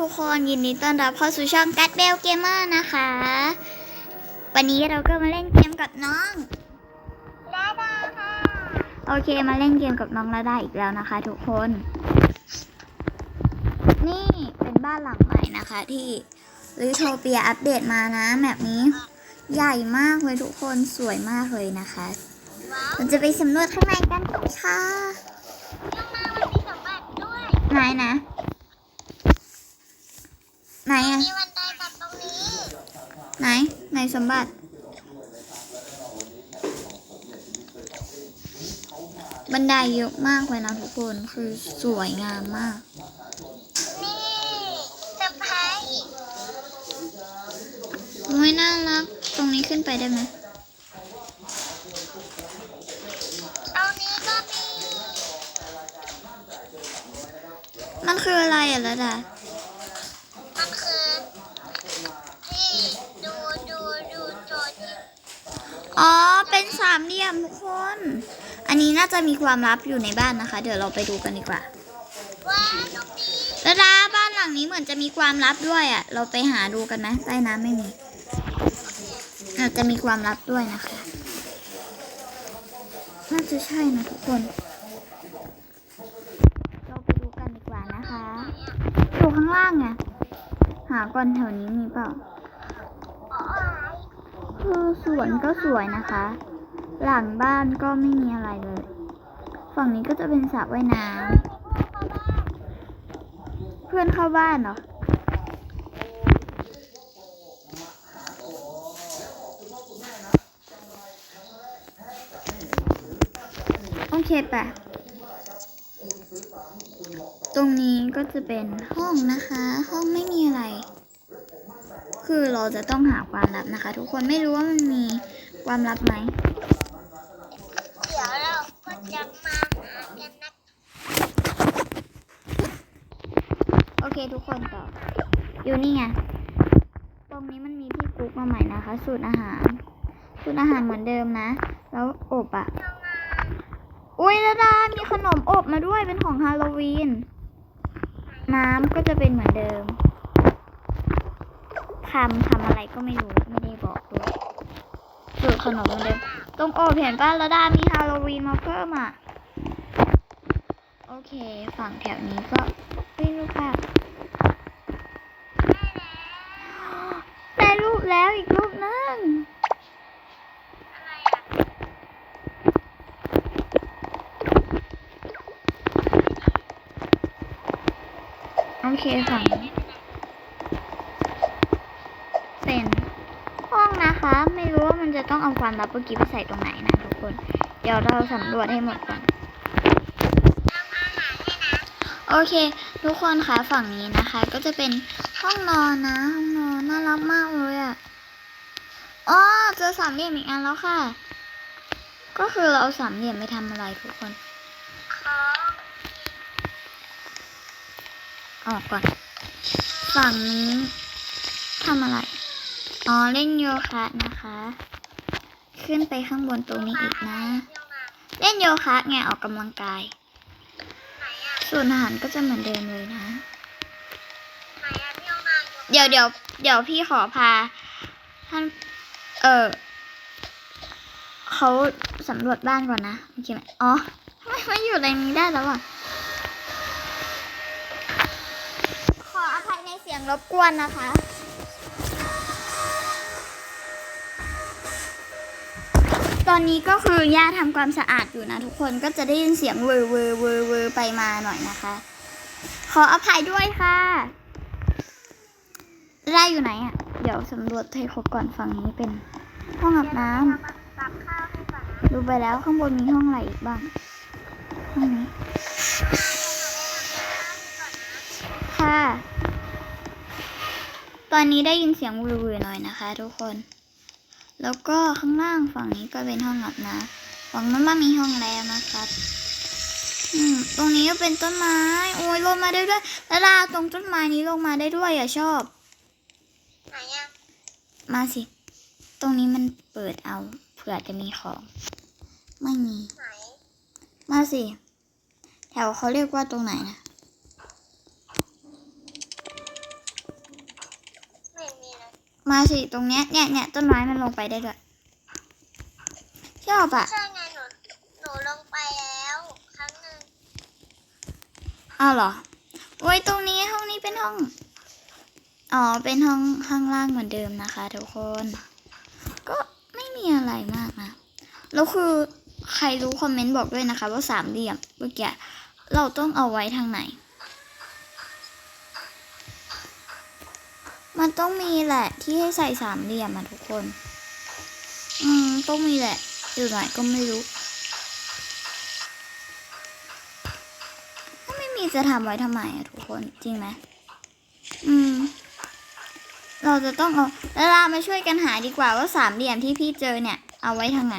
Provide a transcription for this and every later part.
ทุกคนยินดีต้อนรับเข้าสู่ช่อง g a t b e l Gamer นะคะ วันนี้เราก็มาเล่นเกมกับน้องลาดาค่ะโอเคมาเล่นเกมกับน้องระดาอีกแล้วนะคะ ทุกคน นี่เป็นบ้านหลังใหม่นะคะ ที่ลิโทเปียอัปเดตมานะแบบนี้ใหญ่มากเลยทุกคนสวยมากเลยนะคะว้าวเราจะไปสำรวจข้างในกันค่ะ ข้างหน้ามันมีสมบัติด้วย ไหนนะ ไหนอะ มีบันไดมาตรงนี้ ไหนไหน สมบัติ บันไดเยอะมากเลยนะทุกคนคือสวยงามมาก นี่เซอร์ไพรส์โอ้ยน่ารัก ตรงนี้ขึ้นไปได้ไหมตรงนี้ก็มี มันคืออะไรอะละดา อ๋อ เป็นสามเหลี่ยมทุกคน อันนี้น่าจะมีความลับอยู่ในบ้านนะคะ เดี๋ยวเราไปดูกันดีกว่าว่าตรงนี้ละดาบ้านหลังนี้เหมือนจะมีความลับด้วยอะ เราไปหาดูกันไหมใต้น้ำไม่มีอาจจะมีความลับด้วยนะคะ น่าจะใช่นะทุกคน เราไปดูกันดีกว่านะคะ อยู่ข้างล่างไง หาก่อนแถวนี้มีเปล่า คือสวนก็สวยนะคะ หลังบ้านก็ไม่มีอะไรเลย ฝั่งนี้ก็จะเป็นสระว่ายน้ำเพื่อนเข้าบ้านเหรอโอเคปะตรงนี้ก็จะเป็นห้องนะคะ ห้องไม่มีอะไร คือเราจะต้องหาความลับนะคะ ทุกคนไม่รู้ว่ามันมีความลับไหมเดี๋ยวเราก็จะมาหากันนะโอเคทุกคนต่อ อยู่นี่ไง ตรงนี้มันมีที่กุ๊กมาใหม่นะคะ สูตรอาหาร สูตรอาหารเหมือนเดิมนะ แล้วอบอะ่ะอุ้ยดาดา มีขนมอบมาด้วยเป็นของฮาโลวีน น้ำก็จะเป็นเหมือนเดิม ทำทำอะไรก็ไม่รู้ ไม่ได้บอกด้วยสูตรขนมเหมือนเดิมตรงโอบเห็นป้าระดามีฮาโลวีนมาเพิ่มอะ โอเค ฝั่งแถวนี้ก็ไม่รู้ค่ะได้รูปแล้วอีกรูปนึงโอเคฝั่ง เป็นห้องนะคะ ไม่รู้ว่ามันจะต้องเอาความลับเมื่อกี้ไปใส่ตรงไหนนะทุกคน เดี๋ยวเราสำรวจให้หมดก่อนโอเค ทุกคนคะฝั่งนี้นะคะ ก็จะเป็นห้องนอนนะห้องนอนน่ารักมากเลยอะ่ะอ๋อเจอสามเหลี่ยมอีกอันแล้วค่ะ ก็คือเราเอาสามเหลี่ยมไปทำอะไรทุกคนออกก่อน ฝั่งนี้ทำอะไร อ๋อเล่นโยคะนะคะ ขึ้นไปข้างบนตรงนี้อีกนะ เล่นโยคะไงออกกำลังกาย ส่วนอาหารก็จะเหมือนเดิมเลยนะ เดี๋ยวเดี๋ยวเดี๋ยวพี่ขอพา ท่าน เออเขาสำรวจบ้านก่อนนะโอเคไหมอ๋อไมมาอยู่ในนี้ได้แล้วอะขออภัยในเสียงรบกวนนะคะ อนนี้ก็คือย่าทำความสะอาดอยู่นะทุกคนก็จะได้ยินเสียงเวอร์เวอร์เวอร์เวอร์ไปมาหน่อยนะคะ ขออภัยด้วยค่ะได้อยู่ไหนอะ เดี๋ยวสำรวจให้ครบก่อนฝั่งนี้เป็นห้องอาบน้ำเดี๋ยวเรามาตักข้าวให้ก่อนนะดูไปแล้วข้างบนมีห้องอะไรอีกบ้างห้องนี้ค่ะ ตอนนี้ได้ยินเสียงวือๆหน่อยนะคะทุกคน แล้วก็ข้างล่างฝั่งนี้ก็เป็นห้องอาบน้ำฝั่งนั้นมามีห้องแล้วนะครับ อืม ตรงนี้ก็เป็นต้นไม้ โอ้ยลงมาได้ด้วยแล้วลาตรงต้นไม้นี้ลงมาได้ด้วยอะชอบ ไหนอะ มาสิ ตรงนี้มันเปิดเอาเผื่อจะมีของ ไม่มี ไหน มาสิ แถวเขาเรียกว่าตรงไหนนะ มาสิตรงเนี้ยเนี่ยเนี่ยต้นไม้มันลงไปได้ด้วยชอบอะใช่ไงหนูหนูลงไปแล้ว ครั้งหนึ่งอ้าวเหรอโอ้ยตรงนี้ห้องนี้เป็นห้อง อ๋อ เป็นห้องข้างล่างเหมือนเดิมนะคะทุกคน ก็ไม่มีอะไรมากนะ แล้วคือใครรู้คอมเมนต์บอกด้วยนะคะ ว่าสามเหลี่ยมเมื่อกี้เราต้องเอาไว้ทางไหน มันต้องมีแหละที่ให้ใส่สามเหลี่ยมอะทุกคน อืม ต้องมีแหละ อยู่ไหนก็ไม่รู้ ถ้าไม่มีจะทำไว้ทำไมอะทุกคน จริงไหม อืม เราจะต้องเอาแล้วเรามาช่วยกันหาดีกว่าว่าสามเหลี่ยมที่พี่เจอเนี่ย เอาไว้ทางไหน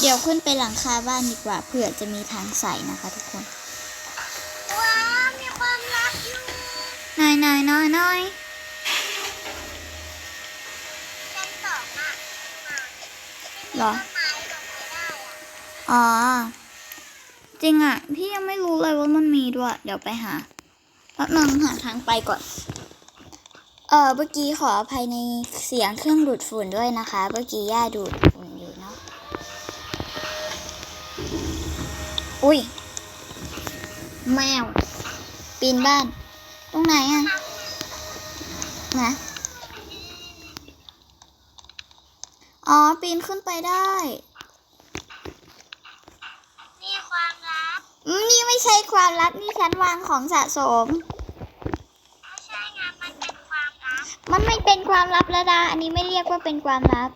เดี๋ยวขึ้นไปหลังคาบ้านดีกว่าเผื่อจะมีทางใส่นะคะทุกคนว้าวมีความรักอยู่น้อยน้อยน้อยน้อยชั้นสองอะมาที่มีเหรอต้นไม้ลงไปได้อะอ๋อ จริงอะ พี่ยังไม่รู้เลยว่ามันมีด้วย เดี๋ยวไปหาแป๊บนึงหาทางไปก่อน เออเมื่อกี้ขออภัยในเสียงเครื่องดูดฝุ่นด้วยนะคะ เมื่อกี้ย่าดูดฝุ่น อุ้ย แมว ปีนบ้าน ตรงไหนอะนะอ๋อ ปีนขึ้นไปได้นี่ความรักอืมนี่ไม่ใช่ความลับ นี่ฉันวางของสะสมไม่ใช่ไงมันเป็นความรักมันไม่เป็นความลับแล้วดาอันนี้ไม่เรียกว่าเป็นความลับ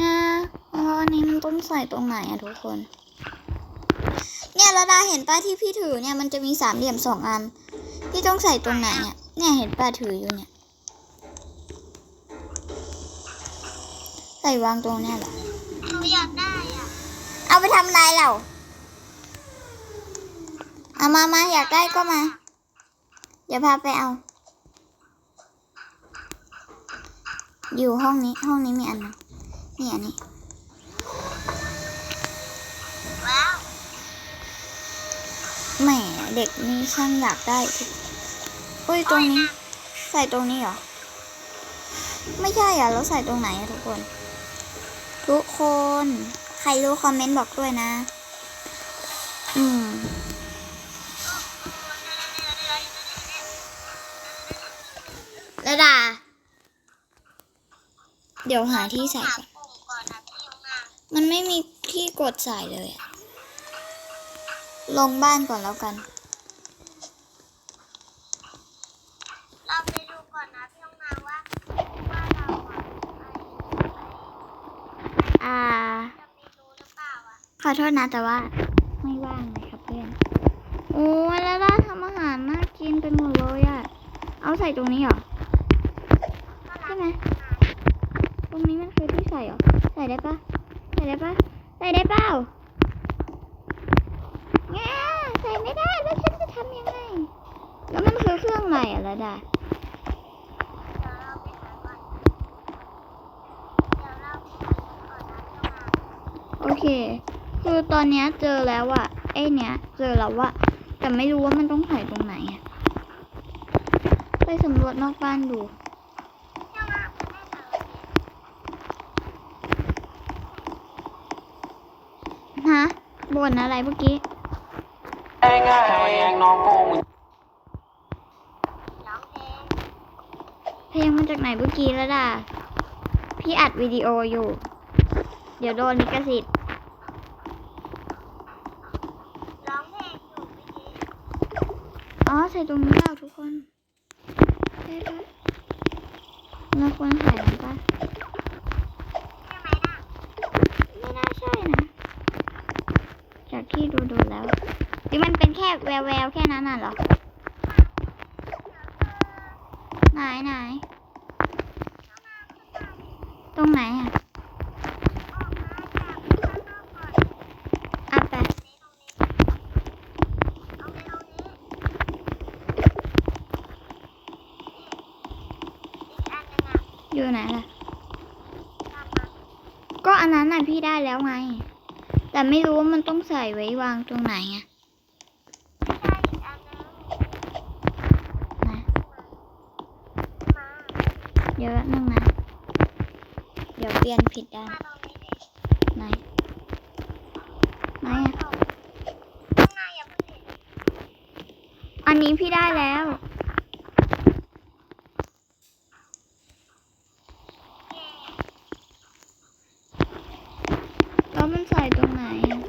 อ่า อ๋ออันนี้มันต้องใส่ตรงไหนอะทุกคน เนี่ยระดาเห็นป้าที่พี่ถือเนี่ยมันจะมีสามเหลี่ยมสองอัน พี่ต้องใส่ตรงไหนอะเนี่ยเห็นป้าถืออยู่เนี่ย ใส่วางตรงเนี้ยเหรอหนูอยากได้อะเอาไปทำอะไรเราเอามามาอยากได้ก็มา เดี๋ยวพาไปเอา อยู่ห้องนี้ห้องนี้มีอันหนึงนี่อันนี้ ว้าว แหมเด็กนี่ช่างอยากได้ทุกอุ้ยตรงนี้ ใส่ตรงนี้เหรอ ไม่ใช่อะแล้วใส่ตรงไหนอะทุกคน ทุกคน ใครรู้คอมเมนต์บอกด้วยนะ อืมระดา เดี๋ยวหาที่ใส่ก่อนมันไม่มีที่กดใส่เลยอะ ลงบ้านก่อนแล้วกัน เราไปดูก่อนนะพี่ยงนางว่าว่าเราอะไอ้อ่า จะไม่รู้หรือเปล่าอะขอโทษนะแต่ว่า ไม่ว่างเลยครับเพื่อน โอ้ยแล้วล่าทำอาหารน่ากินไปหมดเลยอะเอาใส่ตรงนี้เหรอใช่ไหมตรงนี้มันคือที่ใส่เหรอ ใส่ได้ปะใส่ได้ปะใส่ได้เปล่าแง่ใส่ไม่ได้แล้วฉันจะทำยังไง แล้วมันคื อะระดาเดี๋ยวไดี๋ยวเราไปหาก่อนนะพี่ยงนางโอเค คือตอนนี้เจอแล้วอะไอเนี้ย เจอแล้วอะแต่ไม่รู้ว่ามันต้องใส่ตรงไหนอะไปสำรวจนอกบ้านดูพี่ยงนางไม่ได้เลยฮะบ่นอะไรเมื่อกี้ ง่ายๆทำไมแองน้องโกง ร้องเพลง เพลงมาจากไหนเมื่อกี้แล้วด่าพี่อัดวิดีโออยู่ เดี๋ยวโดนลิขสิทธิ์ร้องเพลงอยู่เมื่อกี้อ๋อใส่ตรงนี้แล้วทุกคนได้ปะเราควรใส่มันปะใช่ไหมน่ะไม่น่าใช่นะ จากที่ดูดูๆแล้วที่มันเป็นแค่แววแววๆแค่นั้นน่ะเหรอ ไหนไหนตรงไหนอะ ออกมาจากข้างนอกก่อน อะไป ตรงนี้ตรงนี้เอาไปตรงนี้อีกอันหนึง อยู่ไหนล่ะ ก็อันนั้นน่ะพี่ได้แล้วไง แต่ไม่รู้ว่ามันต้องใส่ไว้วางตรงไหนอะไม่ได้อีกอันนึงนะเดี๋ยวนึงนะ เดี๋ยวเปลี่ยนผิดด้านมาตรไหนไหนอะข้างในอย่าเพิ่งดิอันนี้พี่ได้แล้ว เย้ แล้วมันใส่ตรงไหนอะ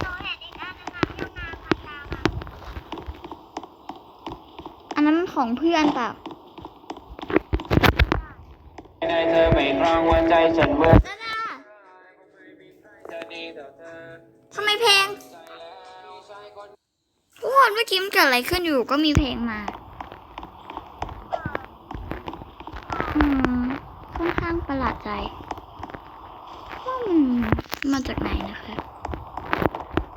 หนูเห็นอีกอันนึงอะที่งานมาตามอะ อันนั้นมัน ของเพื่อนเปล่าได้เธอไปครองหัวใจฉันเมื่อดาดาเธอดีต่อเธอทำไมเพลงทุกคนเมื่อกี้มันเกิดอะไรขึ้นอยู่ก็มีเพลงมา อืม ค่อนข้างประหลาดใจว่ามันมาจากไหนนะคะ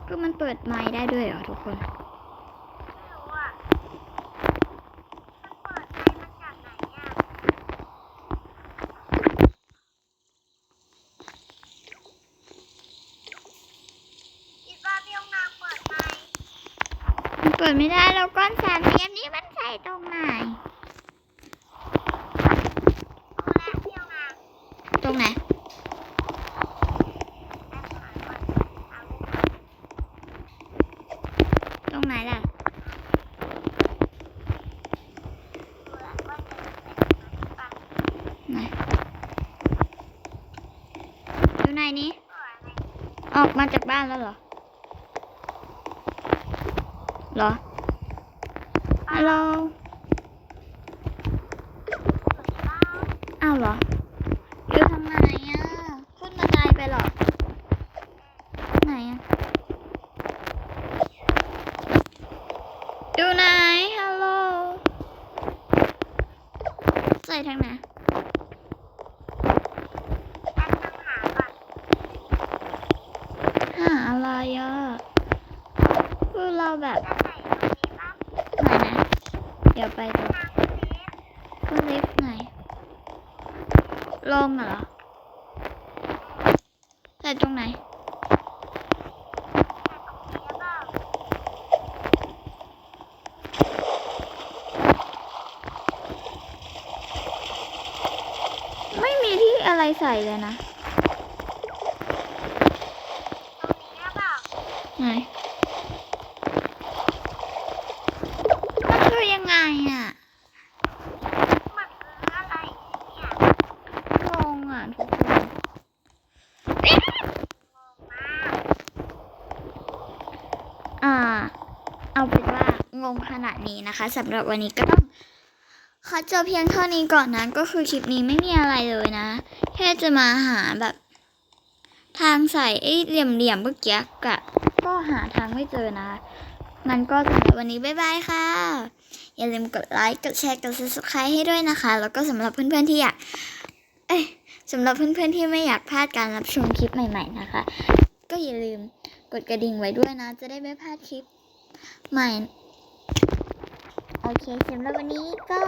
ก็มันเปิดไมค์ได้ด้วยเหรอทุกคน ไม่รู้อะมันเปิดไฟมาจากไหนอะคิดว่าพี่องนางเปิดไหม มันเปิ ดไม่ได้แล้วก้อนสามเหลี่ยมนี้มันใส่ตรงไหนตรงไหนตรงไหนล่ะไหนอยู่ไหนนี้ ออกมาจากบ้านแล้วเหรอ เหรอฮัลโหลอ้าวเหรออยู่ทำไมอะขึ้นบันไดไปเหรอ ไหนอะ อยู่ไหนฮัลโหลใส่ทางไหนหาอะไรอะคือเราแบบไหนนะเดี๋ยวไปดูขึ้นลิฟต์ไหน ลงเหรอใส่ตรงไหนไม่มีที่อะไรใส่เลยนะ ไหน มันคือยังไงอะ งงอะทุกคนอ่า เอาเป็นว่างงขนาดนี้นะคะสำหรับวันนี้ก็ต้องขอจบเพียงเท่านี้ก่อนนะก็คือคลิปนี้ไม่มีอะไรเลยนะ แค่จะมาหาแบบ ทางใส่ไอ้เหลี่ยมๆเมื่อกี้กะก็หาทางไม่เจอนะคะงั้นก็สำหรับวันนี้บ๊ายบายค่ะ อย่าลืมกดไลค์กดแชร์กด subscribe ให้ด้วยนะคะ แล้วก็สำหรับเพื่อนๆที่อยากเอ้ยสำหรับเพื่อนๆที่ไม่อยากพลาดการรับชมคลิปใหม่ ๆนะคะ ก็อย่าลืมกดกระดิ่งไว้ด้วยนะ จะได้ไม่พลาดคลิป ใหม่ โอเคสำหรับวันนี้ก็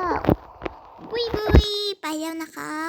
บุยบุยไปแล้วนะคะ